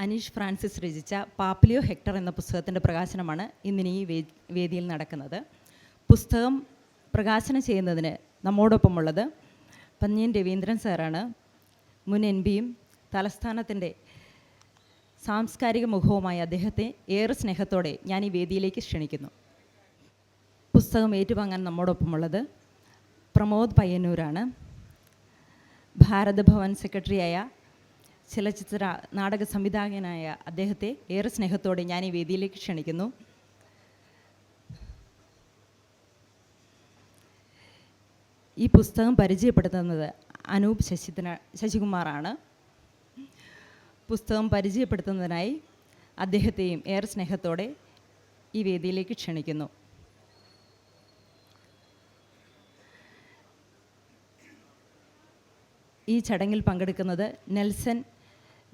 Aneesh Francis രചിച്ച പാപ്ലിയോ hectare എന്ന പുസ്തകത്തിന്റെ പ്രകാശനമാണ് ഇന്നിനി ഈ വേദിയിൽ നടക്കുന്നത്. പുസ്തകം പ്രകാശനം ചെയ്യുന്നതിന് നമ്മോടൊപ്പമുള്ളത് പന്നിയൻ രവീന്ദ്രൻ സാറാണ്. മുൻ എൻ ബിയും തലസ്ഥാനത്തിന്റെ സാംസ്കാരിക മുഖവുമായ അദ്ദേഹത്തെ ഏറെ സ്നേഹത്തോടെ ഞാൻ ഈ വേദിയിലേക്ക് ക്ഷണിക്കുന്നു. പുസ്തകം ഏറ്റുവാങ്ങാൻ നമ്മോടൊപ്പമുള്ളത് പ്രമോദ് പയ്യന്നൂരാണ്. ഭാരതഭവൻ സെക്രട്ടറിയായ ചലച്ചിത്ര നാടക സംവിധായകനായ അദ്ദേഹത്തെ ഏറെ സ്നേഹത്തോടെ ഞാൻ ഈ വേദിയിലേക്ക് ക്ഷണിക്കുന്നു. ഈ പുസ്തകം പരിചയപ്പെടുത്തുന്നത് അനൂപ് ശശിധന ശശികുമാറാണ്. പുസ്തകം പരിചയപ്പെടുത്തുന്നതിനായി അദ്ദേഹത്തെയും ഏറെ സ്നേഹത്തോടെ ഈ വേദിയിലേക്ക് ക്ഷണിക്കുന്നു. ഈ ചടങ്ങിൽ പങ്കെടുക്കുന്നത് നെൽസൺ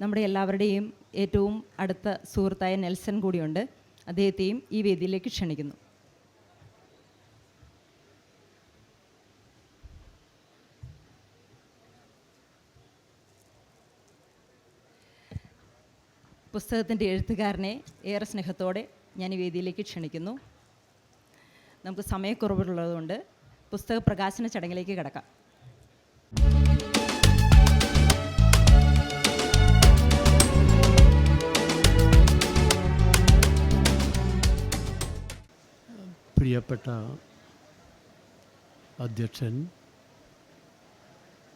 നമ്മുടെ എല്ലാവരുടെയും ഏറ്റവും അടുത്ത സുഹൃത്തായ നെൽസൺ കൂടിയുണ്ട്. അദ്ദേഹത്തെയും ഈ വേദിയിലേക്ക് ക്ഷണിക്കുന്നു. പുസ്തകത്തിന്റെ എഴുത്തുകാരനെ ഏറെ സ്നേഹത്തോടെ ഞാൻ ഈ വേദിയിലേക്ക് ക്ഷണിക്കുന്നു. നമുക്ക് സമയക്കുറവുള്ളതുകൊണ്ട് പുസ്തക പ്രകാശന ചടങ്ങിലേക്ക് കിടക്കാം. പ്രിയപ്പെട്ട അധ്യക്ഷൻ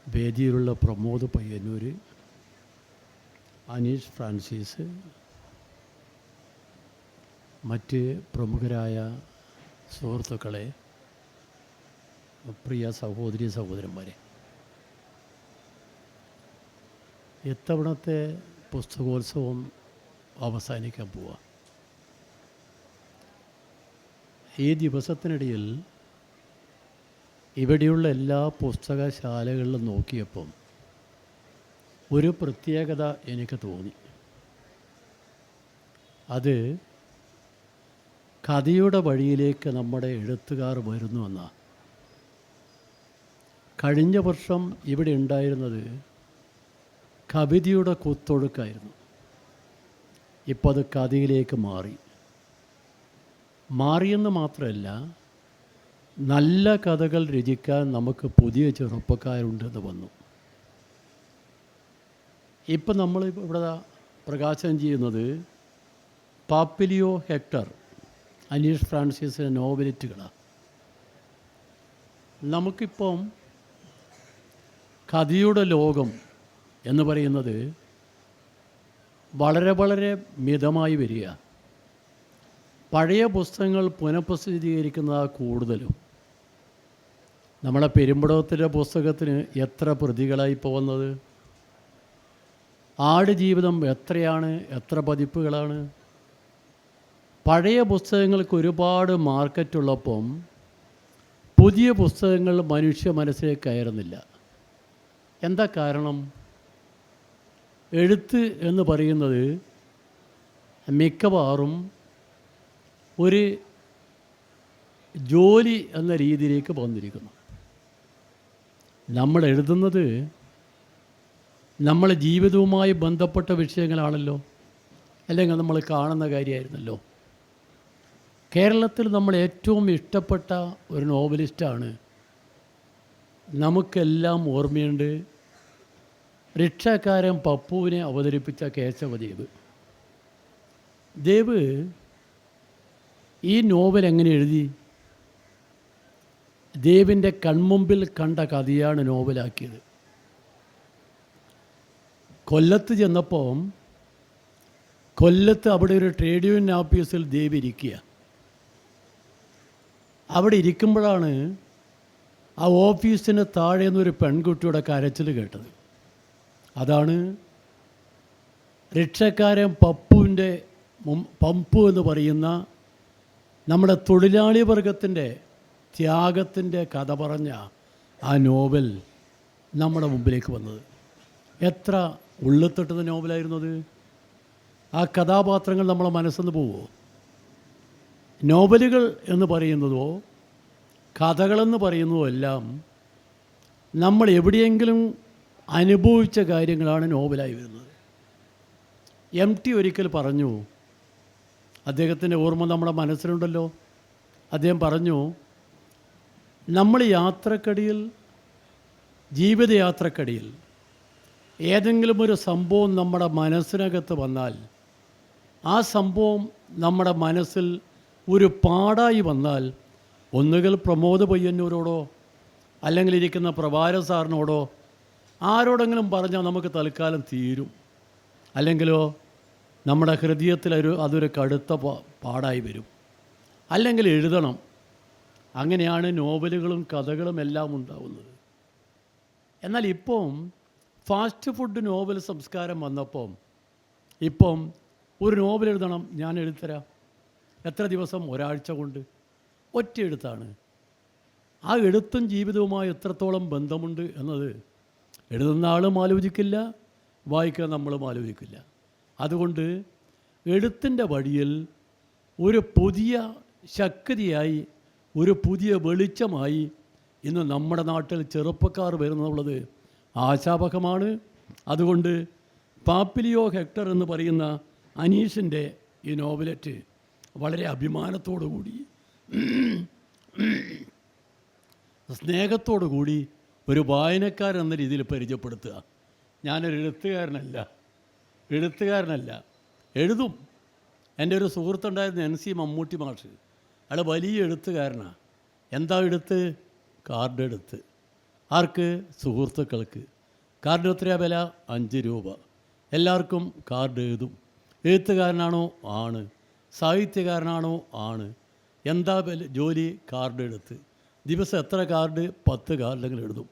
വേദിയിലുള്ള പ്രമോദ് പയ്യന്നൂർ അനീഷ് ഫ്രാൻസിസ് മറ്റ് പ്രമുഖരായ സുഹൃത്തുക്കളെ പ്രിയ സഹോദരി സഹോദരന്മാരെ. എത്തവണത്തെ പുസ്തകോത്സവം അവസാനിക്കാൻ പോവുക ഈ ദിവസത്തിനിടയിൽ ഇവിടെയുള്ള എല്ലാ പുസ്തകശാലകളിലും നോക്കിയപ്പം ഒരു പ്രത്യേകത എനിക്ക് തോന്നി. അത് കഥയുടെ വഴിയിലേക്ക് നമ്മുടെ എഴുത്തുകാർ വരുന്നുവെന്ന കഴിഞ്ഞ വർഷം ഇവിടെ ഉണ്ടായിരുന്നത് കവിതയുടെ കുത്തൊഴുക്കായിരുന്നു. ഇപ്പോൾ അത് കഥയിലേക്ക് മാറി. മാറിയെന്ന് മാത്രമല്ല നല്ല കഥകൾ രചിക്കാൻ നമുക്ക് പുതിയ ചെറുപ്പക്കാരുണ്ടെന്ന് വന്നു. ഇപ്പം നമ്മൾ ഇവിടെ പ്രകാശനം ചെയ്യുന്നത് പാപ്പിലിയോ ഹെക്ടർ അനീഷ് ഫ്രാൻസിസിന്റെ നോവലിറ്റുകളാണ് നമുക്കിപ്പം കഥയുടെ ലോകം എന്ന് പറയുന്നത് വളരെ വളരെ മിതമായി വരിക. പഴയ പുസ്തകങ്ങൾ പുനഃപ്രസിദ്ധീകരിക്കുന്നത് കൂടുതലും. നമ്മളെ പെരുമ്പടവത്തിന്റെ പുസ്തകത്തിന് എത്ര പ്രതികളായി പോകുന്നത് ആടുജീവിതം എത്രയാണ്? എത്ര പതിപ്പുകളാണ്? പഴയ പുസ്തകങ്ങൾക്ക് ഒരുപാട് മാർക്കറ്റുള്ളപ്പം പുതിയ പുസ്തകങ്ങൾ മനുഷ്യ മനസ്സിലേക്ക് കയറുന്നില്ല. എന്താ കാരണം? എഴുത്ത് എന്ന് പറയുന്നത് മിക്കവാറും ഒരു ജോലി എന്ന രീതിയിലേക്ക് വന്നിരിക്കുന്നു നമ്മൾ എഴുതുന്നത് നമ്മളെ ജീവിതവുമായി ബന്ധപ്പെട്ട വിഷയങ്ങളാണല്ലോ. അല്ലെങ്കിൽ നമ്മൾ കാണുന്ന കാര്യമായിരുന്നല്ലോ. കേരളത്തിൽ നമ്മൾ ഏറ്റവും ഇഷ്ടപ്പെട്ട ഒരു നോവലിസ്റ്റാണ്. നമുക്കെല്ലാം ഓർമ്മയുണ്ട്. റിക്ഷക്കാരൻ പപ്പുവിനെ അവതരിപ്പിച്ച കേശവദേവ്. ദേവ് ഈ നോവൽ എങ്ങനെ എഴുതി? ദേവിന്റെ കൺമുമ്പിൽ കണ്ട കഥയാണ് നോവലാക്കിയത്. കൊല്ലത്ത് ചെന്നപ്പോൾ കൊല്ലത്ത് അവിടെ ഒരു ട്രേഡ് യൂണിയൻ ഓഫീസിൽ ദേവി ഇരിക്കുക. അവിടെ ഇരിക്കുമ്പോഴാണ് ആ ഓഫീസിന് താഴെ നിന്നൊരു പെൺകുട്ടിയുടെ കരച്ചിൽ കേട്ടത്. അതാണ് റിക്ഷക്കാരൻ പപ്പുവിന്റെ പമ്പു എന്ന് പറയുന്ന നമ്മുടെ തൊഴിലാളി വർഗത്തിന്റെ ത്യാഗത്തിന്റെ കഥ പറഞ്ഞ ആ നോവൽ നമ്മുടെ മുമ്പിലേക്ക് വന്നത്. എത്ര ഉള്ളിത്തൊട്ടുന്ന നോവലായിരുന്നത് ആ കഥാപാത്രങ്ങൾ നമ്മളെ മനസ്സിന്ന് പോവുമോ നോവലുകൾ എന്ന് പറയുന്നതോ കഥകളെന്ന് പറയുന്നതോ എല്ലാം നമ്മൾ എവിടെയെങ്കിലും അനുഭവിച്ച കാര്യങ്ങളാണ് നോവലായി വരുന്നത്. എം ടി ഒരിക്കൽ പറഞ്ഞു അദ്ദേഹത്തിന്റെ ഓർമ്മ നമ്മുടെ മനസ്സിലുണ്ടല്ലോ. അദ്ദേഹം പറഞ്ഞു നമ്മൾ യാത്രക്കടിയിൽ ജീവിതയാത്രക്കടിയിൽ ഏതെങ്കിലും ഒരു സംഭവം നമ്മുടെ മനസ്സിനകത്ത് വന്നാൽ ആ സംഭവം നമ്മുടെ മനസ്സിൽ ഒരു പാടായി വന്നാൽ ഒന്നുകിൽ പ്രമോദ് പയ്യന്നൂരോടോ അല്ലെങ്കിൽ ഇരിക്കുന്ന പ്രഭാര സാറിനോടോ ആരോടെങ്കിലും പറഞ്ഞാൽ നമുക്ക് തൽക്കാലം തീരും. അല്ലെങ്കിലോ നമ്മുടെ ഹൃദയത്തിലൊരു അതൊരു കടുത്ത പാടായി വരും. അല്ലെങ്കിൽ എഴുതണം. അങ്ങനെയാണ് നോവലുകളും കഥകളും എല്ലാം ഉണ്ടാവുന്നത്. എന്നാൽ ഇപ്പം ഫാസ്റ്റ് ഫുഡ് നോവൽ സംസ്കാരം വന്നപ്പം ഇപ്പം ഒരു നോവൽ എഴുതണം ഞാൻ എഴുതരാം എത്ര ദിവസം ഒരാഴ്ച കൊണ്ട്? ഒറ്റ എഴുത്താണ്. ആ എഴുത്തും ജീവിതവുമായി എത്രത്തോളം ബന്ധമുണ്ട് എന്നത് എഴുതുന്ന ആളും ആലോചിക്കില്ല വായിക്കാൻ നമ്മളും ആലോചിക്കില്ല. അതുകൊണ്ട് എഴുത്തിന്റെ വഴിയിൽ ഒരു പുതിയ ശക്തിയായി ഒരു പുതിയ വെളിച്ചമായി ഇന്ന് നമ്മുടെ നാട്ടിൽ ചെറുപ്പക്കാർ വരുന്നുള്ളത് ആശാവഹമാണ് അതുകൊണ്ട് പാപ്പിലിയോ ഹെക്ടർ എന്ന് പറയുന്ന അനീഷിന്റെ ഈ നോവലറ്റ് വളരെ അഭിമാനത്തോടു കൂടി സ്നേഹത്തോടു കൂടി ഒരു വായനക്കാരെന്ന രീതിയിൽ പരിചയപ്പെടുത്തുക. ഞാനൊരു എഴുത്തുകാരനല്ല. എഴുത്തുകാരനല്ല. എഴുതും. എന്റെ ഒരു സുഹൃത്തുണ്ടായിരുന്ന എൻ സി മമ്മൂട്ടി മാഷ്. അയാൾ വലിയ എഴുത്തുകാരനാണ് എന്താ എടുത്ത് കാർഡ് എടുത്ത് ആർക്ക്? സുഹൃത്തുക്കൾക്ക്. കാർഡ് എത്രയാ വില? അഞ്ച് രൂപ. എല്ലാവർക്കും കാർഡ് എഴുതും. എഴുത്തുകാരനാണോ? ആണ്. സാഹിത്യകാരനാണോ? ആണ്. എന്താ ജോലി? കാർഡ് എടുത്ത് ദിവസം എത്ര കാർഡ്? പത്ത് കാർഡെങ്കിലും എഴുതും.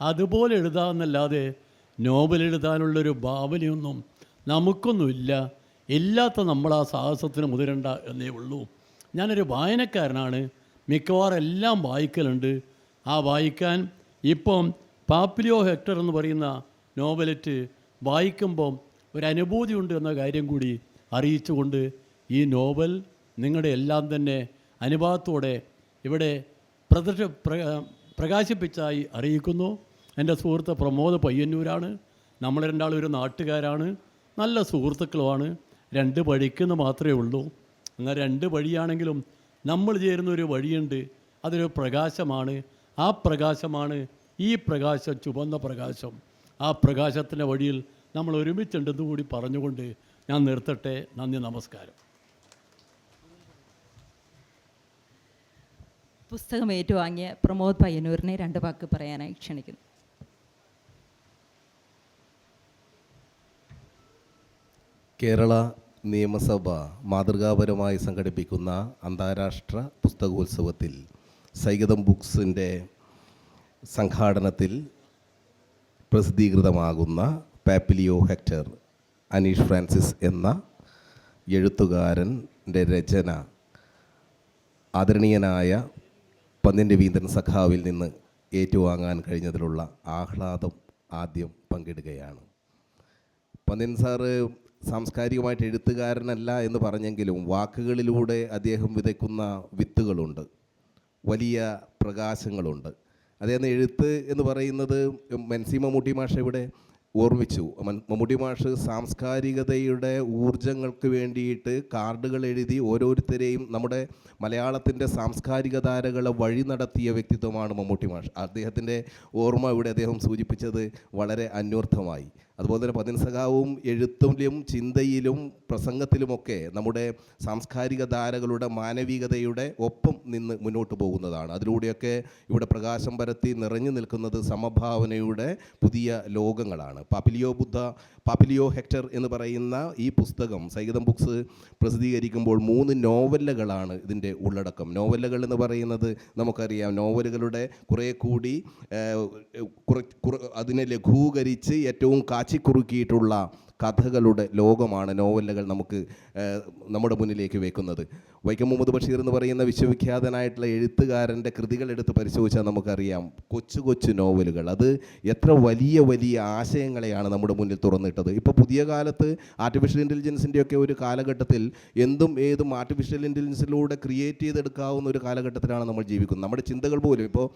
അതുപോലെ എഴുതാമെന്നല്ലാതെ നോവൽ എഴുതാനുള്ളൊരു ഭാവനയൊന്നും നമുക്കൊന്നുമില്ല. ഇല്ലാത്ത നമ്മൾ ആ സാഹസത്തിന് മുതിരണ്ട എന്നേ ഉള്ളൂ. ഞാനൊരു വായനക്കാരനാണ്. മിക്കവാറും എല്ലാം വായിക്കലുണ്ട്. ആ വായിക്കാൻ ഇപ്പം പാപ്പിലിയോ ഹെക്ടർ എന്ന് പറയുന്ന നോവലറ്റ് വായിക്കുമ്പം ഒരു അനുഭൂതിയുണ്ട് എന്ന കാര്യം കൂടി അറിയിച്ചുകൊണ്ട് ഈ നോവൽ നിങ്ങളുടെ എല്ലാം തന്നെ അനുഭവത്തോടെ ഇവിടെ പ്രദർശ പ്ര പ്രകാശിപ്പിച്ചായി അറിയിക്കുന്നു. എന്റെ സുഹൃത്ത് പ്രമോദ് പയ്യന്നൂരാണ്. നമ്മൾ രണ്ടാളും ഒരു നാട്ടുകാരാണ്. നല്ല സുഹൃത്തുക്കളുമാണ്. രണ്ട് വഴിക്കെന്ന് മാത്രമേ ഉള്ളൂ. എന്നാൽ രണ്ട് വഴിയാണെങ്കിലും നമ്മൾ ചേരുന്ന ഒരു വഴിയുണ്ട്. അതൊരു പ്രകാശമാണ്. ആ പ്രകാശമാണ് ഈ പ്രകാശം ചുവന്ന പ്രകാശം. ആ പ്രകാശത്തിന്റെ വഴിയിൽ നമ്മൾ ഒരുമിച്ചുണ്ടെന്ന് കൂടി പറഞ്ഞുകൊണ്ട് ഞാൻ നിർത്തട്ടെ. നന്ദി നമസ്കാരം. പുസ്തകം ഏറ്റുവാങ്ങിയ പ്രമോദ് പയ്യന്നൂരിനെ രണ്ട് വാക്ക് പറയാനായി ക്ഷണിക്കുന്നു. കേരള നിയമസഭ മാതൃകാപരമായി സംഘടിപ്പിക്കുന്ന അന്താരാഷ്ട്ര പുസ്തകോത്സവത്തിൽ സൈഗതം ബുക്സിന്റെ സംഘാടനത്തിൽ പ്രസിദ്ധീകൃതമാകുന്ന പാപ്പിലിയോ ഹെക്ടർ അനീഷ് ഫ്രാൻസിസ് എന്ന എഴുത്തുകാരന്റെ രചന ആദരണീയനായ പന്നിന്റെ രവീന്ദ്രൻ സഖാവിൽ നിന്ന് ഏറ്റുവാങ്ങാൻ കഴിഞ്ഞതിലുള്ള ആഹ്ലാദം ആദ്യം പങ്കിടുകയാണ്. പന്നിൻ സാറ് സാംസ്കാരികമായിട്ട് എഴുത്തുകാരനല്ല എന്ന് പറഞ്ഞെങ്കിലും വാക്കുകളിലൂടെ അദ്ദേഹം വിതയ്ക്കുന്ന വിത്തുകളുണ്ട്. വലിയ പ്രകാശങ്ങളുണ്ട്. അദ്ദേഹം എഴുത്ത് എന്ന് പറയുന്നത് മെൻസി മമ്മൂട്ടി മാഷ ഇവിടെ ഓർമ്മിച്ചു. മമ്മൂട്ടി മാഷ് സാംസ്കാരികതയുടെ ഊർജങ്ങൾക്ക് വേണ്ടിയിട്ട് കാർഡുകൾ എഴുതി ഓരോരുത്തരെയും നമ്മുടെ മലയാളത്തിന്റെ സാംസ്കാരിക ധാരകളെ വഴി നടത്തിയ വ്യക്തിത്വമാണ് മമ്മൂട്ടി മാഷ്. അദ്ദേഹത്തിന്റെ ഓർമ്മ ഇവിടെ അദ്ദേഹം സൂചിപ്പിച്ചത് വളരെ അന്വർത്ഥമായി. അതുപോലെ തന്നെ പതിൻ സഖാവും എഴുത്തിലും ചിന്തയിലും പ്രസംഗത്തിലുമൊക്കെ നമ്മുടെ സാംസ്കാരിക ധാരകളുടെ മാനവികതയുടെ ഒപ്പം നിന്ന് മുന്നോട്ട് പോകുന്നതാണ്. അതിലൂടെയൊക്കെ ഇവിടെ പ്രകാശം പരത്തി നിറഞ്ഞു നിൽക്കുന്നത് സമഭാവനയുടെ പുതിയ ലോകങ്ങളാണ്. പാപ്പിലിയോ ബുദ്ധ പാപ്പിലിയോ ഹെക്ടർ എന്ന് പറയുന്ന ഈ പുസ്തകം സൈഗതം ബുക്സ് പ്രസിദ്ധീകരിക്കുമ്പോൾ മൂന്ന് നോവലുകളാണ് ഇതിന്റെ ഉള്ളടക്കം. നോവലുകൾ എന്ന് പറയുന്നത് നമുക്കറിയാം. നോവലുകളുടെ കുറേ കൂടി അതിനെ ലഘൂകരിച്ച് ഏറ്റവും കാച്ചിക്കുറുക്കിയിട്ടുള്ള കഥകളുടെ ലോകമാണ് നോവലുകൾ നമുക്ക് നമ്മുടെ മുന്നിലേക്ക് വെക്കുന്നത്. വൈക്കം മുഹമ്മദ് ബഷീർ എന്ന് പറയുന്ന വിശ്വവിഖ്യാതനായിട്ടുള്ള എഴുത്തുകാരന്റെ കൃതികൾ എടുത്ത് പരിശോധിച്ചാൽ നമുക്കറിയാം. കൊച്ചു കൊച്ചു നോവലുകൾ. അത് എത്ര വലിയ വലിയ ആശയങ്ങളെയാണ് നമ്മുടെ മുന്നിൽ തുറന്നിട്ടത്. ഇപ്പോൾ പുതിയ കാലത്ത് ആർട്ടിഫിഷ്യൽ ഇന്റലിജൻസിന്റെയൊക്കെ ഒരു കാലഘട്ടത്തിൽ എന്തും ഏതും ആർട്ടിഫിഷ്യൽ ഇന്റലിജൻസിലൂടെ ക്രിയേറ്റ് ചെയ്തെടുക്കാവുന്ന ഒരു കാലഘട്ടത്തിലാണ് നമ്മൾ ജീവിക്കുന്നത്. നമ്മുടെ ചിന്തകൾ പോലും ഇപ്പോൾ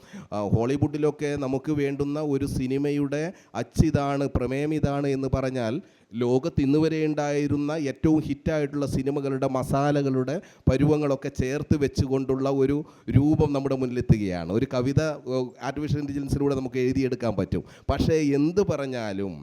ഹോളിവുഡിലൊക്കെ നമുക്ക് വേണ്ടുന്ന ഒരു സിനിമയുടെ അച്ചിതാണ് പ്രമേയം ഇതാണ് എന്ന് പറഞ്ഞാൽ ലോകത്ത് ഇന്ന് വരെ ഉണ്ടായിരുന്ന ഏറ്റവും ഹിറ്റായിട്ടുള്ള സിനിമകളുടെ മസാലകളുടെ പരുവങ്ങളൊക്കെ ചേർത്ത് വെച്ചുകൊണ്ടുള്ള ഒരു രൂപം നമ്മുടെ മുന്നിലെത്തുകയാണ്. ഒരു കവിത ആർട്ടിഫിഷ്യൽ ഇന്റലിജൻസിലൂടെ നമുക്ക് എഴുതിയെടുക്കാൻ പറ്റും. പക്ഷേ എന്ത് പറഞ്ഞാലും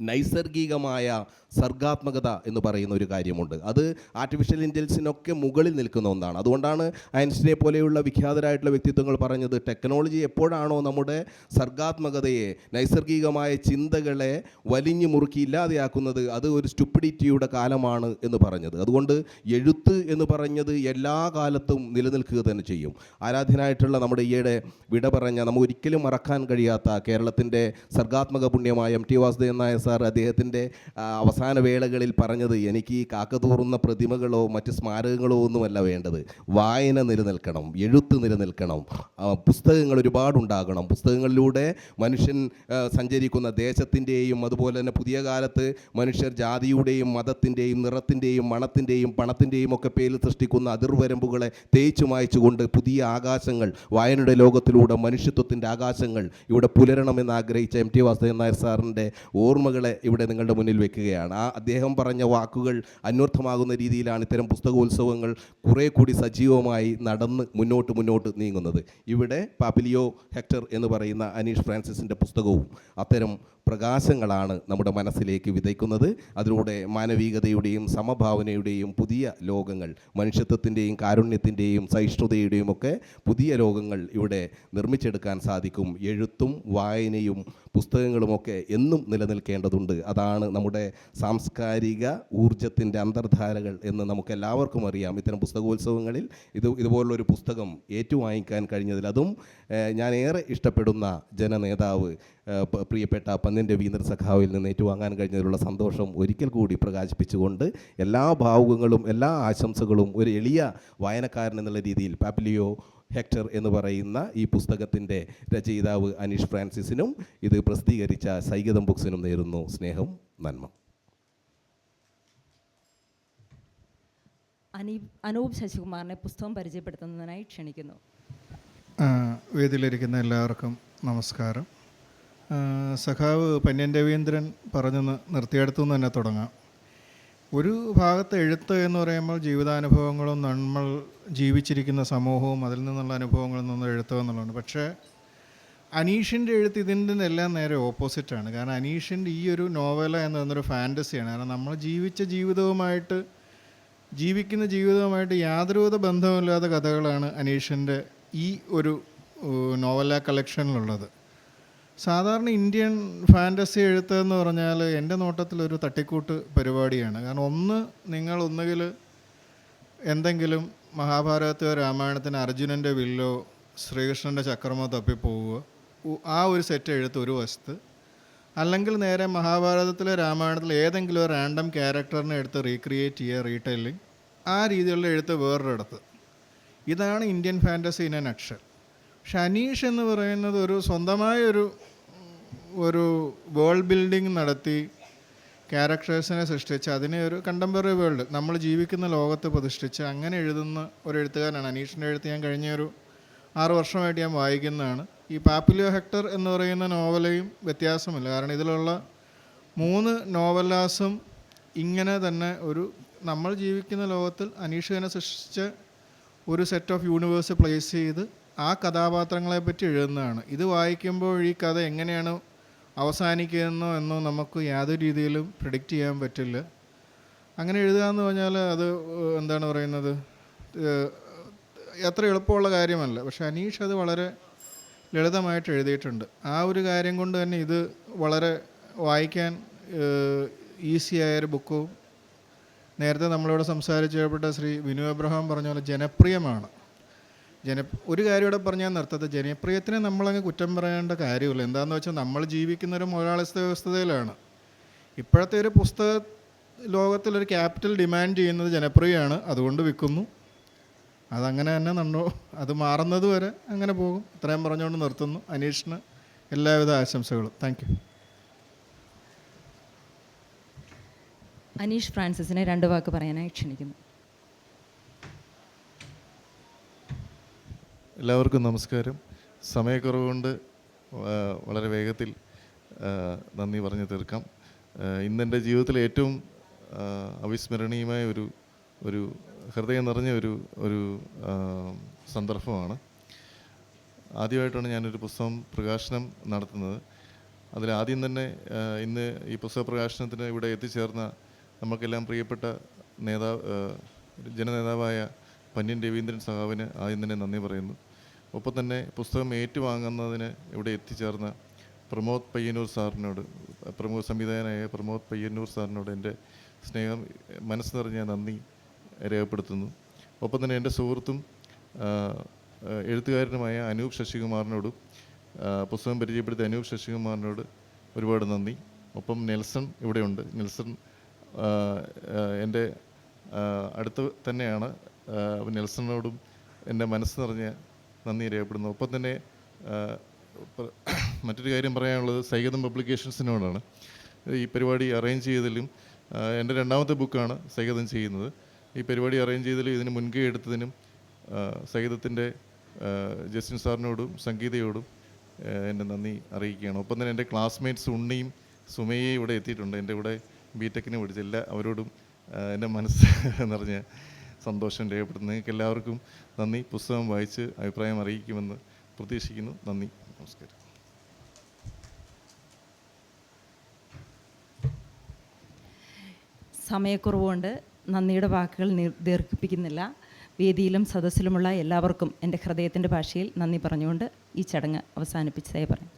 നൈസർഗികമായ സർഗാത്മകത എന്ന് പറയുന്ന ഒരു കാര്യമുണ്ട്. അത് ആർട്ടിഫിഷ്യൽ ഇന്റലിജൻസിനൊക്കെ മുകളിൽ നിൽക്കുന്ന ഒന്നാണ്. അതുകൊണ്ടാണ് ഐൻസ്റ്റീനെ പോലെയുള്ള വിഖ്യാതരായിട്ടുള്ള വ്യക്തിത്വങ്ങൾ പറഞ്ഞത് ടെക്നോളജി എപ്പോഴാണോ നമ്മുടെ സർഗാത്മകതയെ നൈസർഗികമായ ചിന്തകളെ വലിഞ്ഞു മുറുക്കി ഇല്ലാതെയാക്കുന്നത് അത് ഒരു സ്റ്റുപ്പിഡിറ്റിയുടെ കാലമാണ് എന്ന് പറഞ്ഞത്. അതുകൊണ്ട് എഴുത്ത് എന്ന് പറഞ്ഞത് എല്ലാ കാലത്തും നിലനിൽക്കുക തന്നെ ചെയ്യും. ആരാധ്യനായിട്ടുള്ള നമ്മുടെ ഈയിടെ വിട പറഞ്ഞ നമുക്ക് ഒരിക്കലും മറക്കാൻ കഴിയാത്ത കേരളത്തിന്റെ സർഗാത്മക പുണ്യമായ M T Vasudevan Nair sir അദ്ദേഹത്തിന്റെ അവസാന വേളകളിൽ പറഞ്ഞത് എനിക്ക് ഈ കാക്കതൂറുന്ന പ്രതിമകളോ മറ്റ് സ്മാരകങ്ങളോ ഒന്നുമല്ല വേണ്ടത്. വായന നിലനിൽക്കണം എഴുത്ത് നിലനിൽക്കണം പുസ്തകങ്ങൾ ഒരുപാടുണ്ടാകണം പുസ്തകങ്ങളിലൂടെ മനുഷ്യൻ സഞ്ചരിക്കുന്ന ദേശത്തിന്റെയും അതുപോലെ തന്നെ പുതിയ കാലത്ത് മനുഷ്യർ ജാതിയുടെയും മതത്തിന്റെയും നിറത്തിന്റെയും മണത്തിന്റെയും പണത്തിന്റെയും ഒക്കെ പേരിൽ സൃഷ്ടിക്കുന്ന അതിർവരമ്പുകളെ തേച്ചു മായ്ച്ചുകൊണ്ട് പുതിയ ആകാശങ്ങൾ വായനയുടെ ലോകത്തിലൂടെ മനുഷ്യത്വത്തിന്റെ ആകാശങ്ങൾ ഇവിടെ പുലരണമെന്ന് ആഗ്രഹിച്ച എം ടി വാസുദേവൻ നായർ സാറിന്റെ ഓർമ്മകളെ ഇവിടെ നിങ്ങളുടെ മുന്നിൽ വെക്കുകയാണ്. ആ അദ്ദേഹം പറഞ്ഞ വാക്കുകൾ അന്വർത്ഥമാകുന്ന രീതിയിലാണ് ഇത്തരം പുസ്തകോത്സവങ്ങൾ കുറേ കൂടി സജീവമായി നടന്ന് മുന്നോട്ട് മുന്നോട്ട് നീങ്ങുന്നത്. ഇവിടെ പാപ്പിലിയോ ഹെക്ടർ എന്ന് പറയുന്ന അനീഷ് ഫ്രാൻസിസിന്റെ പുസ്തകവും അത്തരം പ്രകാശങ്ങളാണ് നമ്മുടെ മനസ്സിലേക്ക് വിതയ്ക്കുന്നത്. അതിലൂടെ മാനവികതയുടെയും സമഭാവനയുടെയും പുതിയ ലോകങ്ങൾ മനുഷ്യത്വത്തിന്റെയും കാരുണ്യത്തിന്റെയും സഹിഷ്ണുതയുടെയും ഒക്കെ പുതിയ ലോകങ്ങൾ ഇവിടെ നിർമ്മിച്ചെടുക്കാൻ സാധിക്കും. എഴുത്തും വായനയും പുസ്തകങ്ങളുമൊക്കെ എന്നും നിലനിൽക്കേണ്ടതുണ്ട്. അതാണ് നമ്മുടെ സാംസ്കാരിക ഊർജത്തിന്റെ അന്തർധാരകൾ എന്ന് നമുക്കെല്ലാവർക്കും അറിയാം. ഇത്തരം പുസ്തകോത്സവങ്ങളിൽ ഇത് ഇതുപോലുള്ളൊരു പുസ്തകം ഏറ്റുവാങ്ങിക്കാൻ കഴിഞ്ഞതിൽ അതും ഞാൻ ഏറെ ഇഷ്ടപ്പെടുന്ന ജനനേതാവ് പ്രിയപ്പെട്ട പന്നിൻ രവീന്ദ്ര സഖാവിൽ നിന്ന് ഏറ്റുവാങ്ങാൻ കഴിഞ്ഞതിലുള്ള സന്തോഷം ഒരിക്കൽ കൂടി പ്രകാശിപ്പിച്ചുകൊണ്ട് എല്ലാ ഭാവുകങ്ങളും എല്ലാ ആശംസകളും ഒരു എളിയ വായനക്കാരൻ എന്നുള്ള രീതിയിൽ പാപ്പിലിയോ ഹെക്ടർ എന്ന് പറയുന്ന ഈ പുസ്തകത്തിന്റെ രചയിതാവ് അനീഷ് ഫ്രാൻസിസിനും ഇത് പ്രസിദ്ധീകരിച്ച സൈഗതം ബുക്സിനും നേരുന്നു സ്നേഹം നന്മ. അനീ അനൂപ് ശശികുമാറിനെ പുസ്തകം പരിചയപ്പെടുത്തുന്നതിനായി ക്ഷണിക്കുന്നു. വേദിയിലിരിക്കുന്ന എല്ലാവർക്കും നമസ്കാരം. സഖാവ് പന്യൻ രവീന്ദ്രൻ പറഞ്ഞെന്ന് നിർത്തിയെടുത്തു നിന്ന് തന്നെ തുടങ്ങാം. ഒരു ഭാഗത്ത് എഴുത്ത് എന്ന് പറയുമ്പോൾ ജീവിതാനുഭവങ്ങളും നമ്മൾ ജീവിച്ചിരിക്കുന്ന സമൂഹവും അതിൽ നിന്നുള്ള അനുഭവങ്ങളിൽ നിന്ന് എഴുത്തുക എന്നുള്ളതാണ്. പക്ഷേ അനീഷിന്റെ എഴുത്ത് ഇതിന്റെ എല്ലാം നേരെ ഓപ്പോസിറ്റാണ്. കാരണം അനീഷിന്റെ ഈ ഒരു നോവല എന്ന് പറയുന്നൊരു ഫാന്റസിയാണ്. കാരണം നമ്മൾ ജീവിച്ച ജീവിതവുമായിട്ട് ജീവിക്കുന്ന ജീവിതവുമായിട്ട് യാതൊരുവിധ ബന്ധമില്ലാത്ത കഥകളാണ് അനീഷിന്റെ ഈ ഒരു നോവല കളക്ഷനിലുള്ളത്. സാധാരണ ഇന്ത്യൻ ഫാന്റസി എഴുത്ത് എന്ന് പറഞ്ഞാൽ എന്റെ നോട്ടത്തിൽ ഒരു തട്ടിക്കൂട്ട് പരിപാടിയാണ്. കാരണം ഒന്ന് നിങ്ങൾ ഒന്നുകിൽ എന്തെങ്കിലും മഹാഭാരതത്തെയോ രാമായണത്തിന് അർജുനന്റെ വില്ലോ ശ്രീകൃഷ്ണന്റെ ചക്രമോ തപ്പിപ്പോവുക പോവുക ആ ഒരു സെറ്റ് എഴുത്ത് ഒരു വശത്ത്. അല്ലെങ്കിൽ നേരെ മഹാഭാരതത്തിലെ രാമായണത്തിലെ ഏതെങ്കിലും ഒരു റാൻഡം ക്യാരക്ടറിനെ എടുത്ത് റീക്രിയേറ്റ് ചെയ്യുക റീറ്റെയിലിംഗ് ആ രീതിയിലുള്ള എഴുത്ത് വേറൊരിടത്ത്. ഇതാണ് ഇന്ത്യൻ ഫാന്റസി ഇൻ എ നക്ഷൽ പക്ഷെ അനീഷ് എന്ന് പറയുന്നത് ഒരു സ്വന്തമായ ഒരു ഒരു വേൾഡ് ബിൽഡിംഗ് നടത്തി ക്യാരക്ടേഴ്സിനെ സൃഷ്ടിച്ച് അതിനെ ഒരു കണ്ടംപററി വേൾഡ് നമ്മൾ ജീവിക്കുന്ന ലോകത്ത് പ്രതിഷ്ഠിച്ച് അങ്ങനെ എഴുതുന്ന ഒരു എഴുത്തുകാരനാണ്. അനീഷിന്റെ എഴുത്ത് ഞാൻ കഴിഞ്ഞ ഒരു ആറ് വർഷമായിട്ട് ഞാൻ വായിക്കുന്നതാണ്. ഈ പാപ്പിലിയോ ഹെക്ടർ എന്ന് പറയുന്ന നോവലയും വ്യത്യാസമില്ല. കാരണം ഇതിലുള്ള മൂന്ന് നോവലാസും ഇങ്ങനെ തന്നെ ഒരു നമ്മൾ ജീവിക്കുന്ന ലോകത്തിൽ അനീഷ് തന്നെ സൃഷ്ടിച്ച ഒരു സെറ്റ് ഓഫ് യൂണിവേഴ്സ് പ്ലേസ് ചെയ്ത് ആ കഥാപാത്രങ്ങളെ പറ്റി എഴുതുന്നതാണ്. ഇത് വായിക്കുമ്പോൾ ഈ കഥ എങ്ങനെയാണ് അവസാനിക്കുന്നോ എന്നോ നമുക്ക് യാതൊരു രീതിയിലും പ്രിഡിക്റ്റ് ചെയ്യാൻ പറ്റില്ല. അങ്ങനെ എഴുതുക എന്ന് പറഞ്ഞാൽ അത് എന്താണ് പറയുന്നത്? അത്ര എളുപ്പമുള്ള കാര്യമല്ല. പക്ഷെ അനീഷ് അത് വളരെ ലളിതമായിട്ട് എഴുതിയിട്ടുണ്ട്. ആ ഒരു കാര്യം കൊണ്ട് തന്നെ ഇത് വളരെ വായിക്കാൻ ഈസി ആയൊരു ബുക്കും. നേരത്തെ നമ്മളിവിടെ സംസാരിച്ചപ്പെട്ട ശ്രീ വിനു എബ്രഹാം പറഞ്ഞ പോലെ ജനപ്രിയമാണ്. ജന ഒരു കാര്യം ഇവിടെ പറഞ്ഞാൽ നിർത്തത്തെ ജനപ്രിയത്തിനെ നമ്മളങ്ങ് കുറ്റം പറയേണ്ട കാര്യമില്ല. എന്താണെന്ന് വെച്ചാൽ നമ്മൾ ജീവിക്കുന്ന ഒരു മുതലാളിത്ത വ്യവസ്ഥതയിലാണ് ഇപ്പോഴത്തെ ഒരു പുസ്തക ലോകത്തിലൊരു ക്യാപിറ്റൽ ഡിമാൻഡ് ചെയ്യുന്നത് ജനപ്രിയമാണ് അതുകൊണ്ട് വിൽക്കുന്നു. അതങ്ങനെ തന്നെ നന്നോ അത് മാറുന്നത് വരെ അങ്ങനെ പോകും. ഇത്രയും പറഞ്ഞുകൊണ്ട് നിർത്തുന്നു. അനീഷിന് എല്ലാവിധ ആശംസകളും. താങ്ക് യു അനീഷ് ഫ്രാൻസിസിനെ രണ്ട് വാക്ക് പറയാനായി ക്ഷണിക്കുന്നു. എല്ലാവർക്കും നമസ്കാരം. സമയക്കുറവുകൊണ്ട് വളരെ വേഗത്തിൽ നന്ദി പറഞ്ഞു തീർക്കാം. ഇന്നെന്റെ ജീവിതത്തിലെ ഏറ്റവും അവിസ്മരണീയമായ ഒരു ഒരു ഹൃദയം നിറഞ്ഞ ഒരു ഒരു സന്ദർഭമാണ്. ആദ്യമായിട്ടാണ് ഞാനൊരു പുസ്തകം പ്രകാശനം നടത്തുന്നത്. അതിൽ ആദ്യം തന്നെ ഇന്ന് ഈ പുസ്തക പ്രകാശനത്തിന് ഇവിടെ എത്തിച്ചേർന്ന നമുക്കെല്ലാം പ്രിയപ്പെട്ട നേതാവ് ജനനേതാവായ പന്യൻ രവീന്ദ്രൻ സഹാവിന് ആദ്യം തന്നെ നന്ദി പറയുന്നു. ഒപ്പം തന്നെ പുസ്തകം ഏറ്റുവാങ്ങുന്നതിന് ഇവിടെ എത്തിച്ചേർന്ന പ്രമോദ് പയ്യന്നൂർ സാറിനോട് പ്രമുഖ സംവിധായകനായ പ്രമോദ് പയ്യന്നൂർ സാറിനോട് എന്റെ സ്നേഹം മനസ്സ് നിറഞ്ഞ നന്ദി രേഖപ്പെടുത്തുന്നു. ഒപ്പം തന്നെ എന്റെ സുഹൃത്തും എഴുത്തുകാരനുമായ അനൂപ് ശശികുമാറിനോടും പുസ്തകം പരിചയപ്പെടുത്തിയ അനൂപ് ശശികുമാറിനോട് ഒരുപാട് നന്ദി. ഒപ്പം നെൽസൺ ഇവിടെയുണ്ട്. നെൽസൺ എന്റെ അടുത്ത് തന്നെയാണ്. നെൽസണിനോടും എന്റെ മനസ്സ് നിറഞ്ഞ നന്ദി രേഖപ്പെടുന്നു. ഒപ്പം തന്നെ മറ്റൊരു കാര്യം പറയാനുള്ളത് സൈഗതം പബ്ലിക്കേഷൻസിനോടാണ്. ഈ പരിപാടി അറേഞ്ച് ചെയ്തതിലും എന്റെ രണ്ടാമത്തെ ബുക്കാണ് സൈഗതം ചെയ്യുന്നത്. ഈ പരിപാടി അറേഞ്ച് ചെയ്തതിലും ഇതിന് മുൻകൈ എടുത്തതിനും സൈഗതത്തിന്റെ ജസ്റ്റിൻ സാറിനോടും സംഗീതയോടും എന്റെ നന്ദി അറിയിക്കുകയാണ്. ഒപ്പം തന്നെ എന്റെ ക്ലാസ്മേറ്റ്സ് ഉണ്ണിയും സുമയ്യയും ഇവിടെ എത്തിയിട്ടുണ്ട്. എന്റെ ഇവിടെ ബി ടെക്കിന് പഠിച്ചില്ല അവരോടും എന്റെ മനസ്സ് നിറഞ്ഞ സന്തോഷം രേഖപ്പെടുത്തുന്നു. നിങ്ങൾക്ക് എല്ലാവർക്കും നന്ദി. പുസ്തകം വായിച്ച് അഭിപ്രായം അറിയിക്കുമെന്ന് പ്രതീക്ഷിക്കുന്നു. നന്ദി. നമസ്കാരം. സമയക്കുറവുകൊണ്ട് നന്ദിയുടെ വാക്കുകൾ ദീർഘിപ്പിക്കുന്നില്ല. വേദിയിലും സദസ്സിലുമുള്ള എല്ലാവർക്കും എന്റെ ഹൃദയത്തിന്റെ ഭാഷയിൽ നന്ദി പറഞ്ഞുകൊണ്ട് ഈ ചടങ്ങ് അവസാനിപ്പിച്ചതായി പറയാം.